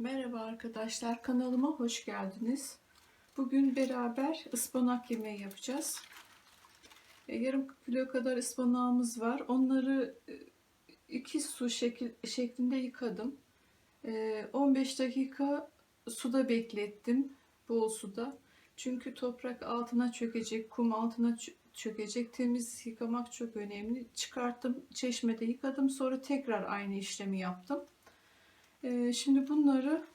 Merhaba arkadaşlar, kanalıma hoş geldiniz. Bugün beraber ıspanak yemeği yapacağız. E, Yarım kilo kadar ıspanağımız var. Onları e, iki su şekil, şeklinde yıkadım. E, 15 dakika suda beklettim, bol suda. Çünkü toprak altına çökecek, kum altına çö- çökecek. Temiz yıkamak çok önemli. Çıkarttım, çeşmede yıkadım. Sonra tekrar aynı işlemi yaptım. Ee, şimdi bunları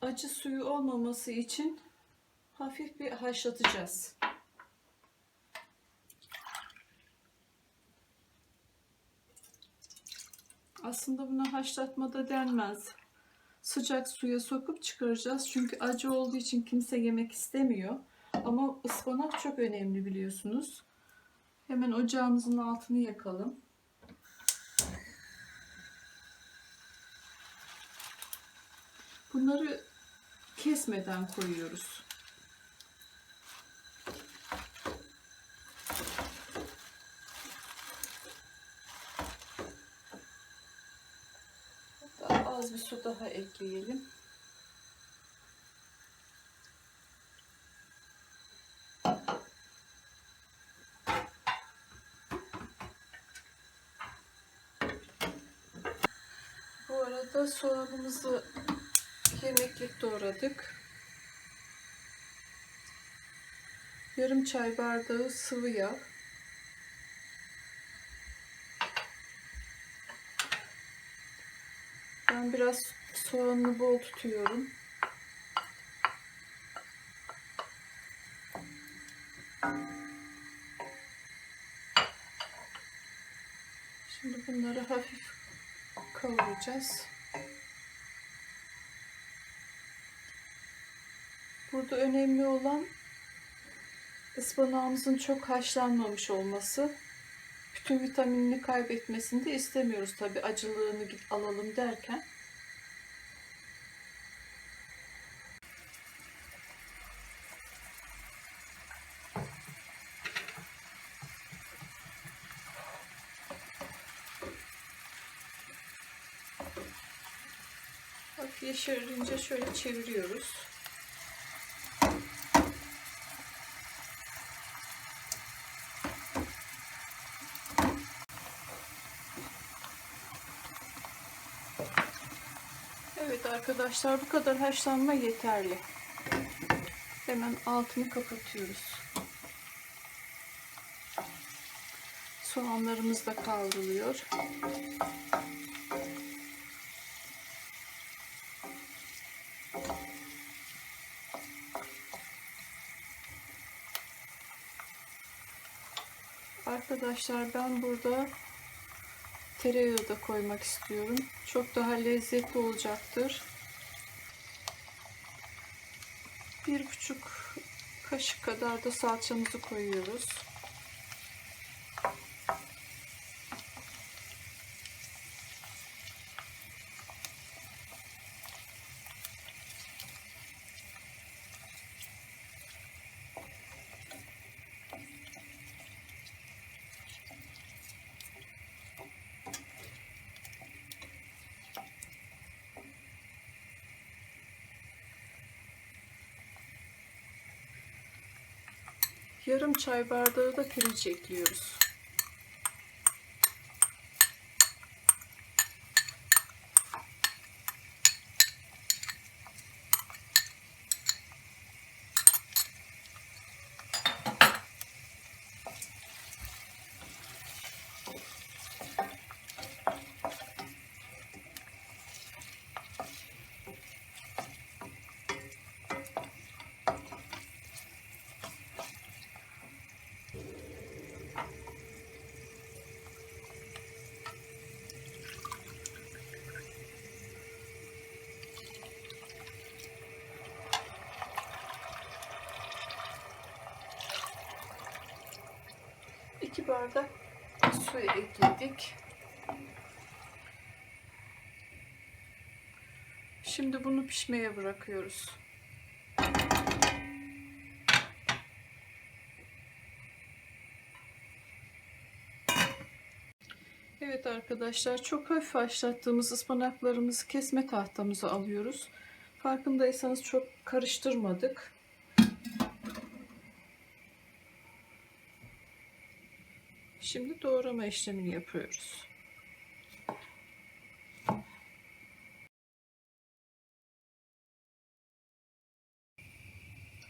acı suyu olmaması için hafif bir haşlatacağız. Aslında buna haşlatma da denmez. Sıcak suya sokup çıkaracağız. Çünkü acı olduğu için kimse yemek istemiyor. Ama ıspanak çok önemli biliyorsunuz. Hemen ocağımızın altını yakalım. Bunları kesmeden koyuyoruz. Hatta az bir su daha ekleyelim. Bu arada soğanımızı yemeklik doğradık. Yarım çay bardağı sıvı yağ. Ben biraz soğanını bol tutuyorum. Şimdi bunları hafif kavuracağız. Burada önemli olan ıspanağımızın çok haşlanmamış olması. Bütün vitaminini kaybetmesini de istemiyoruz tabi acılığını alalım derken. Hafif yeşerince şöyle çeviriyoruz. Evet arkadaşlar bu kadar haşlanma yeterli. Hemen altını kapatıyoruz. Soğanlarımız da kavruluyor. Arkadaşlar ben burada tereyağı da koymak istiyorum. Çok daha lezzetli olacaktır. Bir buçuk kaşık kadar da salçamızı koyuyoruz. Yarım çay bardağı da pirinç ekliyoruz. İki bardak su ekledik. Şimdi bunu pişmeye bırakıyoruz. Evet arkadaşlar çok hafif haşlattığımız ıspanaklarımızı kesme tahtamıza alıyoruz. Farkındaysanız çok karıştırmadık. Şimdi doğrama işlemini yapıyoruz.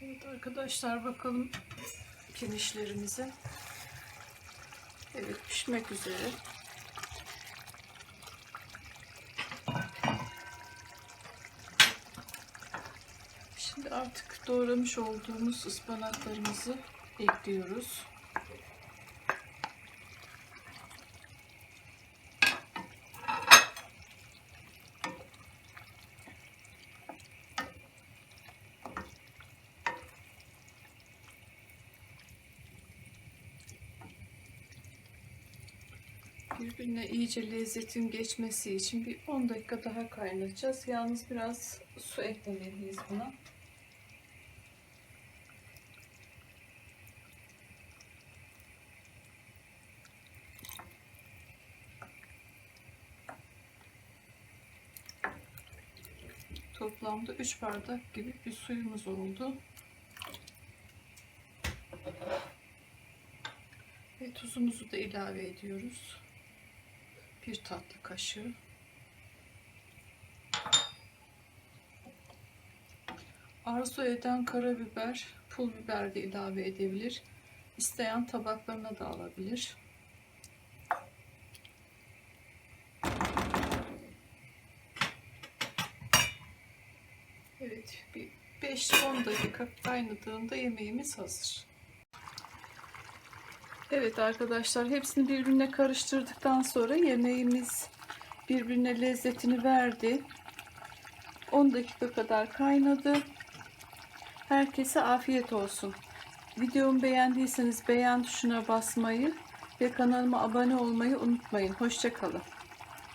Evet arkadaşlar bakalım pirinçlerimize. Evet pişmek üzere. Şimdi artık doğramış olduğumuz ıspanaklarımızı ekliyoruz. Birbirine iyice lezzetin geçmesi için bir 10 dakika daha kaynatacağız. Yalnız biraz su eklemeliyiz buna. Toplamda 3 bardak gibi bir suyumuz oldu. Ve tuzumuzu da ilave ediyoruz. Bir tatlı kaşığı. Arzu eden karabiber, pul biber de ilave edebilir. İsteyen tabaklarına da alabilir. Evet, bir 5-10 dakika kaynadığında yemeğimiz hazır. Evet arkadaşlar hepsini birbirine karıştırdıktan sonra yemeğimiz birbirine lezzetini verdi. 10 dakika kadar kaynadı. Herkese afiyet olsun. Videomu beğendiyseniz beğen tuşuna basmayı ve kanalıma abone olmayı unutmayın. Hoşçakalın.